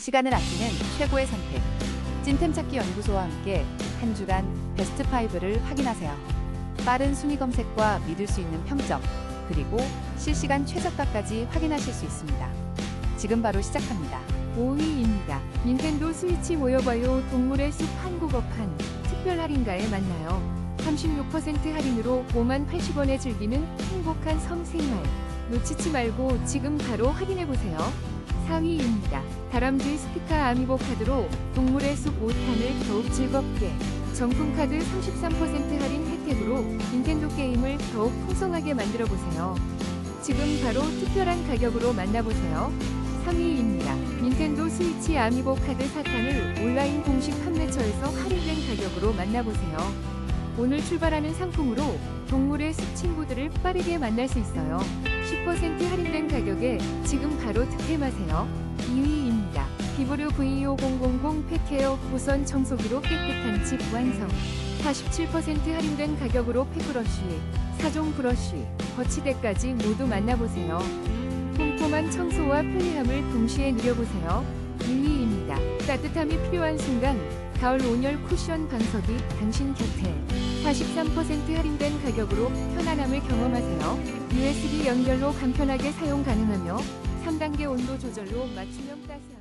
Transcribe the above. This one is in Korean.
시간을 아끼는 최고의 선택. 찐템 찾기 연구소와 함께 한 주간 베스트 5를 확인하세요. 빠른 순위 검색과 믿을 수 있는 평점, 그리고 실시간 최저가까지 확인하실 수 있습니다. 지금 바로 시작합니다. 5위입니다. 닌텐도 스위치 모여봐요 동물의 숲 한국어판 특별 할인가에 만나요. 36% 할인으로 5만 80원에 즐기는 행복한 섬 생활. 놓치지 말고 지금 바로 확인해보세요. 4위입니다. 다람쥐 스피카 아미보 카드로 동물의 숲 5탄을 더욱 즐겁게. 정품 카드 33% 할인 혜택으로 닌텐도 게임을 더욱 풍성하게 만들어보세요. 지금 바로 특별한 가격으로 만나보세요. 3위입니다. 닌텐도 스위치 아미보 카드 사탕을 온라인 공식 판매처에서 할인된 가격으로 만나보세요. 오늘 출발하는 상품으로 동물의 숲 친구들을 빠르게 만날 수 있어요. 10% 할인된 가격에 지금 바로 득템하세요. 2위입니다. 비브르 V5000 펫케어 무선 청소기로 깨끗한 집 완성. 47% 할인된 가격으로 팩브러쉬, 4종 브러쉬, 거치대까지 모두 만나보세요. 꼼꼼한 청소와 편리함을 동시에 누려보세요. 2위입니다. 따뜻함이 필요한 순간 가을 온열 쿠션 방석이 당신 곁에 43% 할인된 가격으로 편안함을 경험하세요. USB 연결로 간편하게 사용 가능하며 3단계 온도 조절로 맞춤형 따스함을